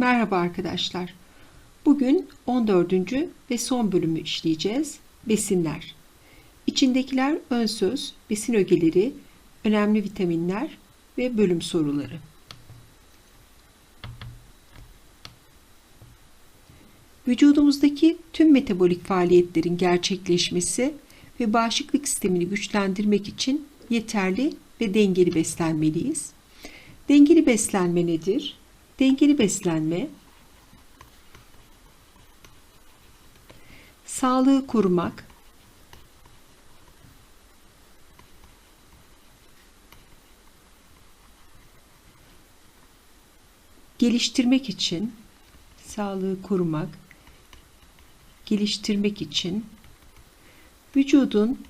Merhaba arkadaşlar. Bugün 14. ve son bölümü işleyeceğiz. Besinler. İçindekiler ön söz, besin ögeleri, önemli vitaminler ve bölüm soruları. Vücudumuzdaki tüm metabolik faaliyetlerin gerçekleşmesi ve bağışıklık sistemini güçlendirmek için yeterli ve dengeli beslenmeliyiz. Dengeli beslenme nedir? Dengeli beslenme sağlığı korumak, geliştirmek için sağlığı korumak, geliştirmek için vücudun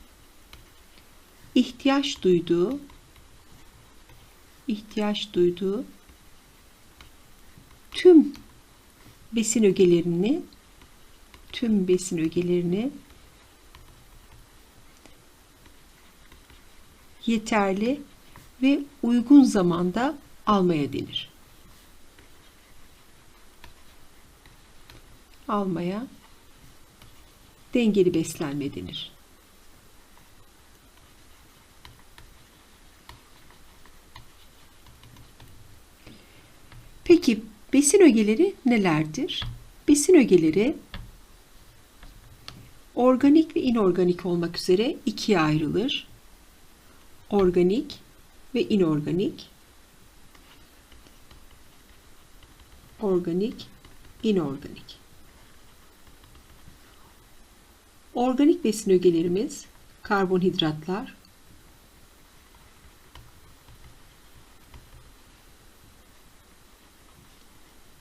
ihtiyaç duyduğu ihtiyaç duyduğu tüm besin ögelerini tüm besin ögelerini yeterli ve uygun zamanda almaya denir. Almaya dengeli beslenme denir. Peki besin ögeleri nelerdir? Besin ögeleri organik ve inorganik olmak üzere ikiye ayrılır. Organik ve inorganik. Organik, inorganik. Organik besin ögelerimiz karbonhidratlar,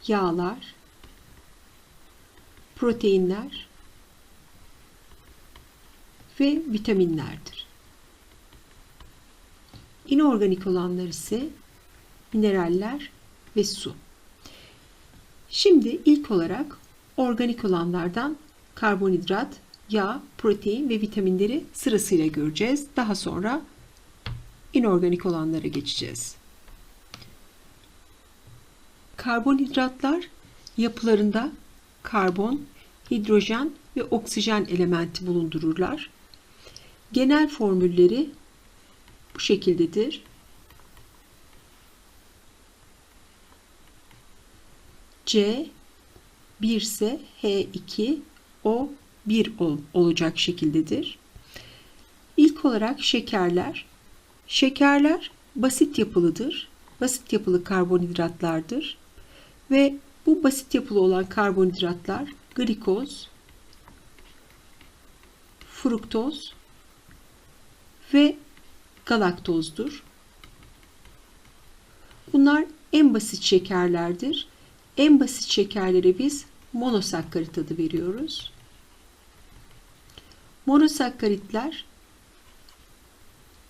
yağlar, proteinler ve vitaminlerdir. İnorganik olanlar ise mineraller ve su. Şimdi ilk olarak organik olanlardan karbonhidrat, yağ, protein ve vitaminleri sırasıyla göreceğiz. Daha sonra inorganik olanlara geçeceğiz. Karbonhidratlar yapılarında karbon, hidrojen ve oksijen elementi bulundururlar. Genel formülleri bu şekildedir. C 1 ise H2 O 1 olacak şekildedir. İlk olarak şekerler. Şekerler basit yapılıdır. Basit yapılı karbonhidratlardır. Ve bu basit yapılı olan karbonhidratlar glikoz, fruktoz ve galaktozdur. Bunlar en basit şekerlerdir. En basit şekerlere biz monosakkarit adı veriyoruz. Monosakkaritler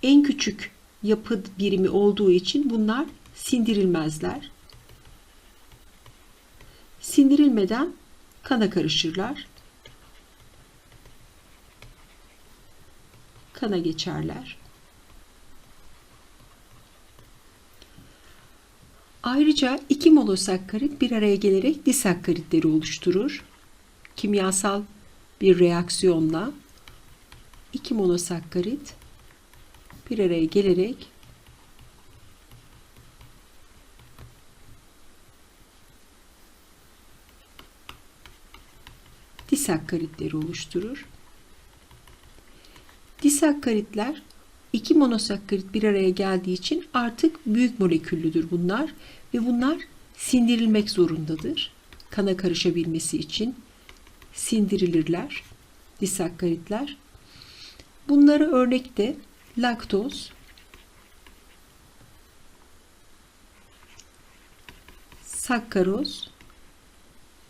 en küçük yapı birimi olduğu için bunlar sindirilmezler. Sindirilmeden kana karışırlar. Kana geçerler. Ayrıca iki monosakkarit bir araya gelerek disakkaritleri oluşturur. Kimyasal bir reaksiyonla iki monosakkarit bir araya gelerek disakkaritleri oluşturur. Disakkaritler iki monosakkarit bir araya geldiği için artık büyük moleküllüdür bunlar ve bunlar sindirilmek zorundadır. Kana karışabilmesi için sindirilirler disakkaritler. Bunlara örnek de laktoz, sakkaroz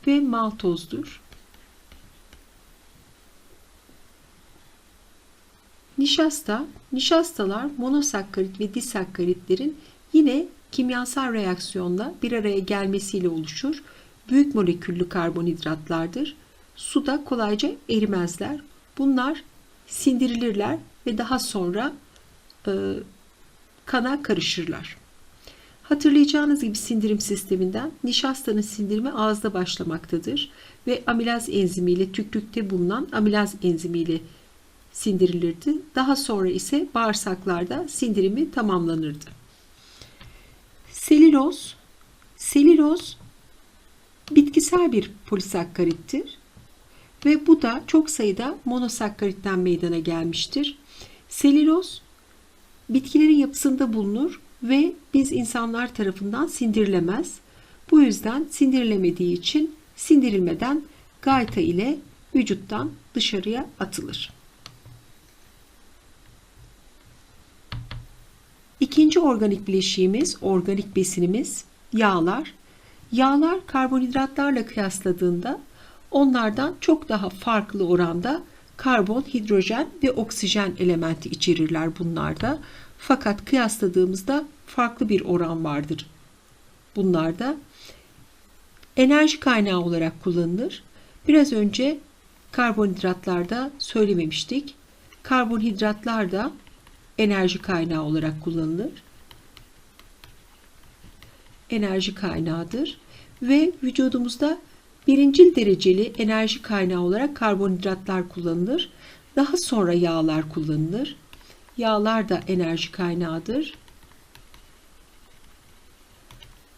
ve maltozdur. Nişasta, nişastalar monosakkarit ve disakkaritlerin yine kimyasal reaksiyonla bir araya gelmesiyle oluşur. Büyük moleküllü karbonhidratlardır. Suda kolayca erimezler. Bunlar sindirilirler ve daha sonra e, kana karışırlar. Hatırlayacağınız gibi sindirim sisteminden nişastanın sindirimi ağızda başlamaktadır ve amilaz enzimiyle tükrükte bulunan amilaz enzimiyle sindirilirdi. Daha sonra ise bağırsaklarda sindirimi tamamlanırdı. Selüloz Selüloz bitkisel bir polisakkarittir ve bu da çok sayıda monosakkaritten meydana gelmiştir. Selüloz bitkilerin yapısında bulunur ve biz insanlar tarafından sindirilemez. Bu yüzden sindirilemediği için sindirilmeden gayta ile vücuttan dışarıya atılır. İkinci organik bileşiğimiz, organik besinimiz yağlar. Yağlar karbonhidratlarla kıyasladığında onlardan çok daha farklı oranda karbon, hidrojen ve oksijen elementi içerirler bunlarda. Fakat kıyasladığımızda farklı bir oran vardır. Bunlarda enerji kaynağı olarak kullanılır. Biraz önce karbonhidratlarda söylememiştik. Karbonhidratlar da enerji kaynağı olarak kullanılır. Enerji kaynağıdır ve vücudumuzda birincil dereceli enerji kaynağı olarak karbonhidratlar kullanılır. Daha sonra yağlar kullanılır. Yağlar da enerji kaynağıdır.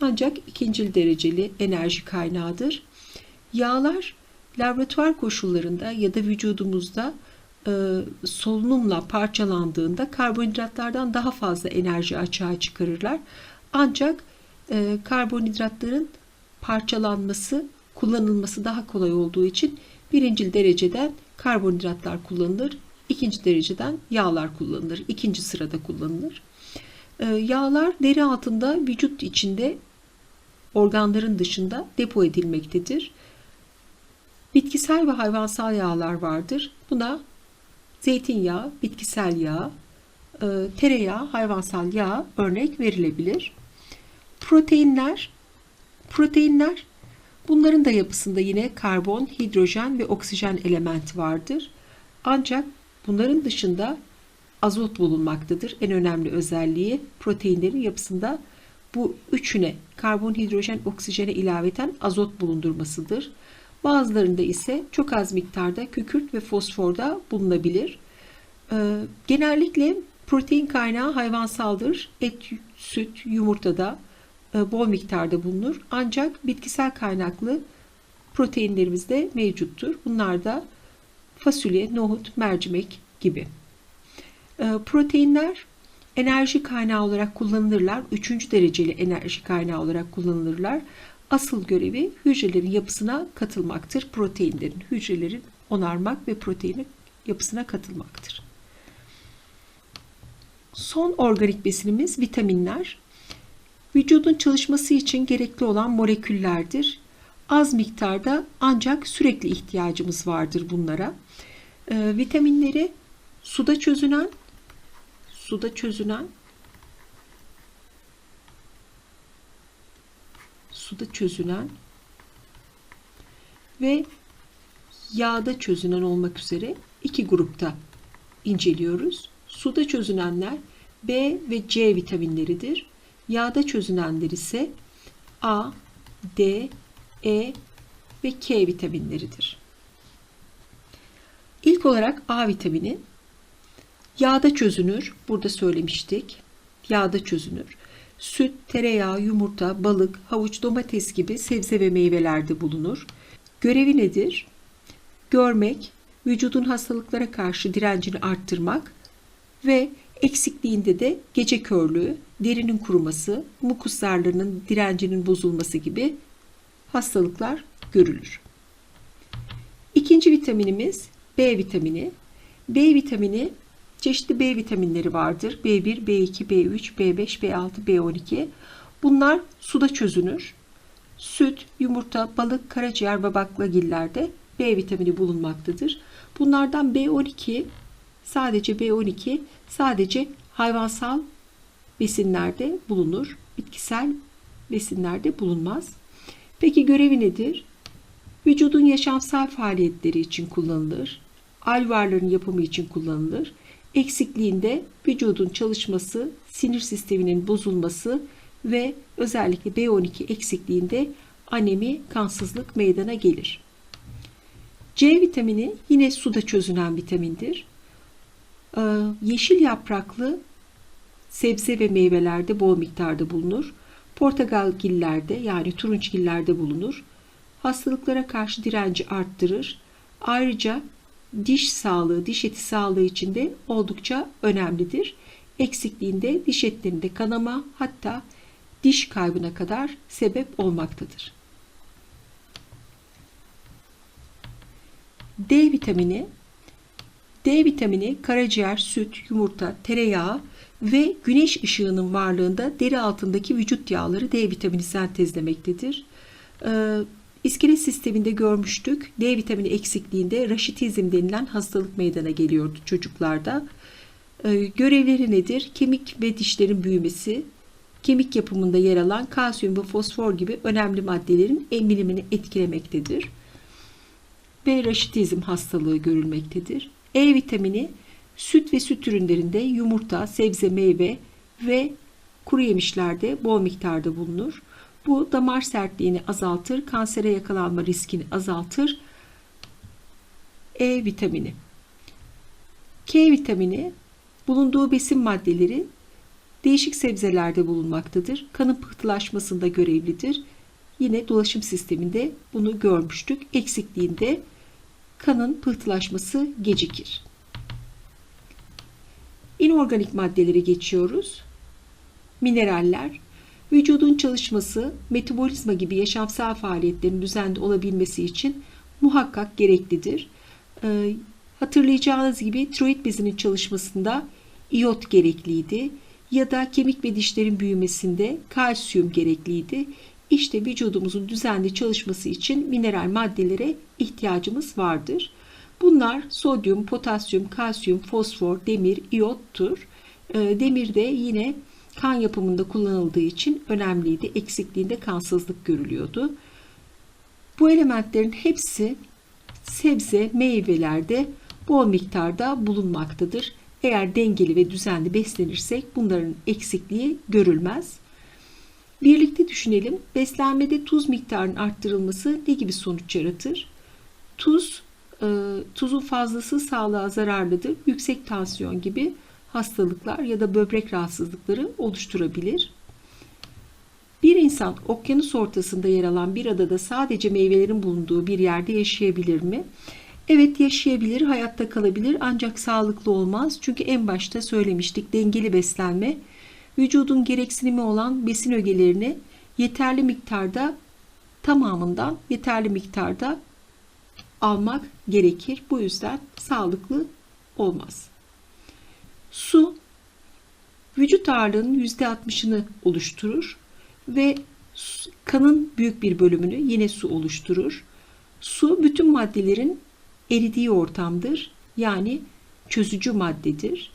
Ancak ikincil dereceli enerji kaynağıdır. Yağlar laboratuvar koşullarında ya da vücudumuzda e, solunumla parçalandığında karbonhidratlardan daha fazla enerji açığa çıkarırlar. Ancak e, karbonhidratların parçalanması, kullanılması daha kolay olduğu için birincil dereceden karbonhidratlar kullanılır. ikinci dereceden yağlar kullanılır. ikinci sırada kullanılır. E, yağlar deri altında vücut içinde organların dışında depo edilmektedir. Bitkisel ve hayvansal yağlar vardır. Buna zeytinyağı, bitkisel yağ, e, tereyağı, hayvansal yağ örnek verilebilir. Proteinler, proteinler bunların da yapısında yine karbon, hidrojen ve oksijen elementi vardır. Ancak bunların dışında azot bulunmaktadır. En önemli özelliği proteinlerin yapısında bu üçüne karbon, hidrojen, oksijene ilaveten azot bulundurmasıdır. Bazılarında ise çok az miktarda kükürt ve fosfor da bulunabilir. Ee, genellikle protein kaynağı hayvansaldır. Et, süt, yumurtada e, bol miktarda bulunur. Ancak bitkisel kaynaklı proteinlerimiz de mevcuttur. Bunlar da fasulye, nohut, mercimek gibi. Ee, proteinler enerji kaynağı olarak kullanılırlar. Üçüncü dereceli enerji kaynağı olarak kullanılırlar asıl görevi hücrelerin yapısına katılmaktır. Proteinlerin, hücrelerin onarmak ve proteinin yapısına katılmaktır. Son organik besinimiz vitaminler. Vücudun çalışması için gerekli olan moleküllerdir. Az miktarda ancak sürekli ihtiyacımız vardır bunlara. Ee, vitaminleri suda çözünen, suda çözünen suda çözünen ve yağda çözünen olmak üzere iki grupta inceliyoruz. Suda çözünenler B ve C vitaminleridir. Yağda çözünenler ise A, D, E ve K vitaminleridir. İlk olarak A vitamini yağda çözünür. Burada söylemiştik. Yağda çözünür süt, tereyağı, yumurta, balık, havuç, domates gibi sebze ve meyvelerde bulunur. Görevi nedir? Görmek, vücudun hastalıklara karşı direncini arttırmak ve eksikliğinde de gece körlüğü, derinin kuruması, mukus zarlarının direncinin bozulması gibi hastalıklar görülür. İkinci vitaminimiz B vitamini. B vitamini Çeşitli B vitaminleri vardır. B1, B2, B3, B5, B6, B12. Bunlar suda çözünür. Süt, yumurta, balık, karaciğer ve baklagillerde B vitamini bulunmaktadır. Bunlardan B12 sadece B12 sadece hayvansal besinlerde bulunur. Bitkisel besinlerde bulunmaz. Peki görevi nedir? Vücudun yaşamsal faaliyetleri için kullanılır. Alvarların yapımı için kullanılır eksikliğinde vücudun çalışması, sinir sisteminin bozulması ve özellikle B12 eksikliğinde anemi, kansızlık meydana gelir. C vitamini yine suda çözünen vitamindir. Ee, yeşil yapraklı sebze ve meyvelerde bol miktarda bulunur. Portakalgillerde yani turunçgillerde bulunur. Hastalıklara karşı direnci arttırır. Ayrıca diş sağlığı, diş eti sağlığı için de oldukça önemlidir. Eksikliğinde diş etlerinde kanama hatta diş kaybına kadar sebep olmaktadır. D vitamini D vitamini karaciğer, süt, yumurta, tereyağı ve güneş ışığının varlığında deri altındaki vücut yağları D vitamini sentezlemektedir. Ee, iskelet sisteminde görmüştük. D vitamini eksikliğinde raşitizm denilen hastalık meydana geliyordu çocuklarda. Ee, görevleri nedir? Kemik ve dişlerin büyümesi, kemik yapımında yer alan kalsiyum ve fosfor gibi önemli maddelerin emilimini etkilemektedir. Ve raşitizm hastalığı görülmektedir. E vitamini süt ve süt ürünlerinde yumurta, sebze, meyve ve kuru yemişlerde bol miktarda bulunur. Bu damar sertliğini azaltır, kansere yakalanma riskini azaltır. E vitamini. K vitamini bulunduğu besin maddeleri değişik sebzelerde bulunmaktadır. Kanın pıhtılaşmasında görevlidir. Yine dolaşım sisteminde bunu görmüştük. Eksikliğinde kanın pıhtılaşması gecikir. İnorganik maddelere geçiyoruz. Mineraller, vücudun çalışması, metabolizma gibi yaşamsal faaliyetlerin düzenli olabilmesi için muhakkak gereklidir. Ee, hatırlayacağınız gibi tiroid bezinin çalışmasında iot gerekliydi ya da kemik ve dişlerin büyümesinde kalsiyum gerekliydi. İşte vücudumuzun düzenli çalışması için mineral maddelere ihtiyacımız vardır. Bunlar sodyum, potasyum, kalsiyum, fosfor, demir, iyottur. Ee, demir de yine kan yapımında kullanıldığı için önemliydi. Eksikliğinde kansızlık görülüyordu. Bu elementlerin hepsi sebze, meyvelerde bol miktarda bulunmaktadır. Eğer dengeli ve düzenli beslenirsek bunların eksikliği görülmez. Birlikte düşünelim. Beslenmede tuz miktarının arttırılması ne gibi sonuç yaratır? Tuz, e, tuzun fazlası sağlığa zararlıdır. Yüksek tansiyon gibi hastalıklar ya da böbrek rahatsızlıkları oluşturabilir. Bir insan okyanus ortasında yer alan bir adada sadece meyvelerin bulunduğu bir yerde yaşayabilir mi? Evet yaşayabilir, hayatta kalabilir ancak sağlıklı olmaz. Çünkü en başta söylemiştik dengeli beslenme vücudun gereksinimi olan besin ögelerini yeterli miktarda tamamından yeterli miktarda almak gerekir. Bu yüzden sağlıklı olmaz. Su vücut ağırlığının %60'ını oluşturur ve kanın büyük bir bölümünü yine su oluşturur. Su bütün maddelerin eridiği ortamdır. Yani çözücü maddedir.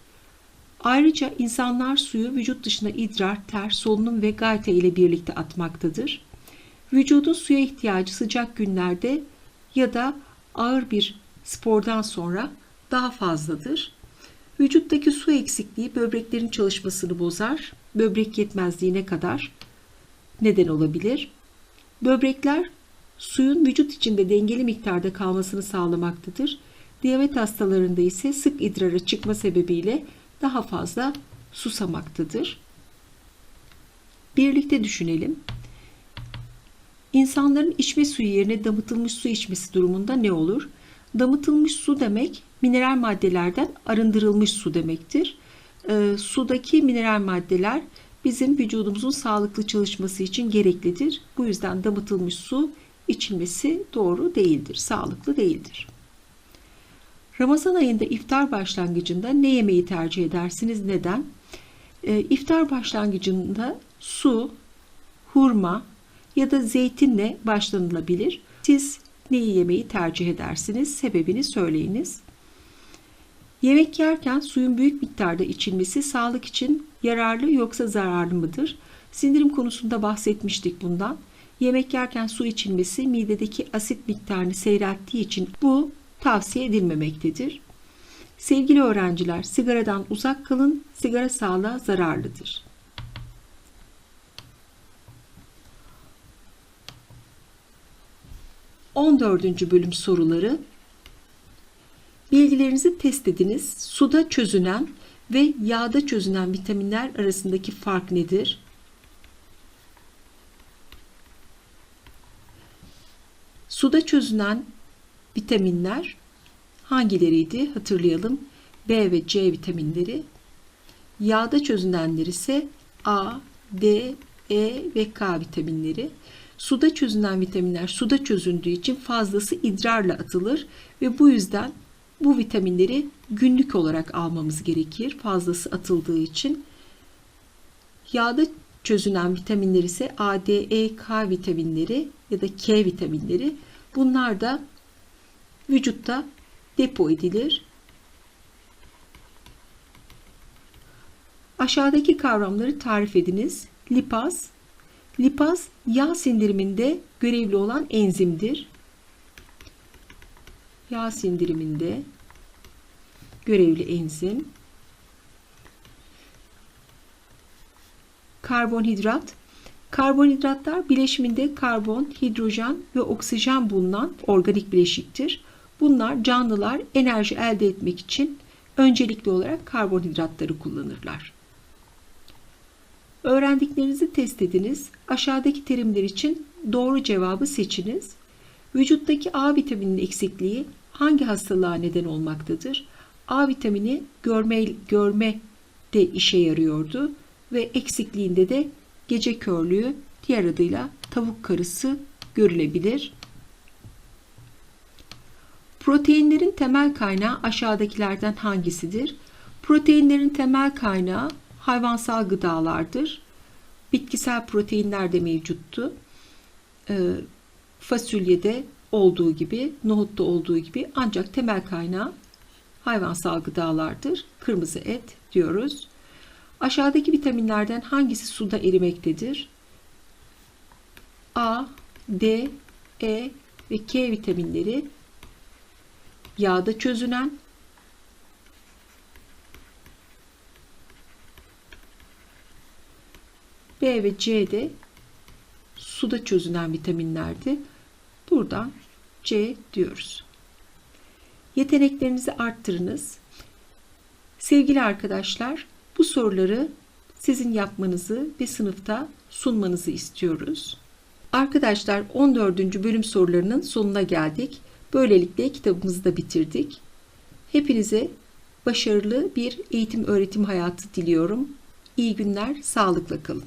Ayrıca insanlar suyu vücut dışına idrar, ter, solunum ve gayta ile birlikte atmaktadır. Vücudun suya ihtiyacı sıcak günlerde ya da ağır bir spordan sonra daha fazladır. Vücuttaki su eksikliği böbreklerin çalışmasını bozar. Böbrek yetmezliğine kadar neden olabilir. Böbrekler suyun vücut içinde dengeli miktarda kalmasını sağlamaktadır. Diyabet hastalarında ise sık idrara çıkma sebebiyle daha fazla susamaktadır. Birlikte düşünelim. İnsanların içme suyu yerine damıtılmış su içmesi durumunda ne olur? Damıtılmış su demek mineral maddelerden arındırılmış su demektir. E, sudaki mineral maddeler bizim vücudumuzun sağlıklı çalışması için gereklidir. Bu yüzden damıtılmış su içilmesi doğru değildir, sağlıklı değildir. Ramazan ayında iftar başlangıcında ne yemeği tercih edersiniz? Neden? E, iftar başlangıcında su, hurma ya da zeytinle başlanılabilir. Siz neyi yemeği tercih edersiniz? Sebebini söyleyiniz. Yemek yerken suyun büyük miktarda içilmesi sağlık için yararlı yoksa zararlı mıdır? Sindirim konusunda bahsetmiştik bundan. Yemek yerken su içilmesi midedeki asit miktarını seyrettiği için bu tavsiye edilmemektedir. Sevgili öğrenciler, sigaradan uzak kalın. Sigara sağlığa zararlıdır. On dördüncü bölüm soruları Bilgilerinizi test ediniz. Suda çözünen ve yağda çözünen vitaminler arasındaki fark nedir? Suda çözünen vitaminler hangileriydi? Hatırlayalım. B ve C vitaminleri. Yağda çözünenler ise A, D, E ve K vitaminleri. Suda çözünen vitaminler suda çözündüğü için fazlası idrarla atılır ve bu yüzden bu vitaminleri günlük olarak almamız gerekir. Fazlası atıldığı için. Yağda çözünen vitaminler ise A, D, E, K vitaminleri ya da K vitaminleri. Bunlar da vücutta depo edilir. Aşağıdaki kavramları tarif ediniz. Lipaz. Lipaz yağ sindiriminde görevli olan enzimdir. Yağ sindiriminde görevli enzim. Karbonhidrat. Karbonhidratlar bileşiminde karbon, hidrojen ve oksijen bulunan organik bileşiktir. Bunlar canlılar enerji elde etmek için öncelikli olarak karbonhidratları kullanırlar. Öğrendiklerinizi test ediniz. Aşağıdaki terimler için doğru cevabı seçiniz. Vücuttaki A vitamininin eksikliği hangi hastalığa neden olmaktadır? A vitamini görme, görme de işe yarıyordu ve eksikliğinde de gece körlüğü diğer adıyla tavuk karısı görülebilir. Proteinlerin temel kaynağı aşağıdakilerden hangisidir? Proteinlerin temel kaynağı hayvansal gıdalardır. Bitkisel proteinler de mevcuttu. Fasulyede olduğu gibi, nohutta olduğu gibi ancak temel kaynağı hayvansal gıdalardır. Kırmızı et diyoruz. Aşağıdaki vitaminlerden hangisi suda erimektedir? A, D, E ve K vitaminleri yağda çözünen B ve C de suda çözünen vitaminlerdi. Buradan C diyoruz. Yeteneklerinizi arttırınız. Sevgili arkadaşlar, bu soruları sizin yapmanızı ve sınıfta sunmanızı istiyoruz. Arkadaşlar 14. bölüm sorularının sonuna geldik. Böylelikle kitabımızı da bitirdik. Hepinize başarılı bir eğitim öğretim hayatı diliyorum. İyi günler, sağlıkla kalın.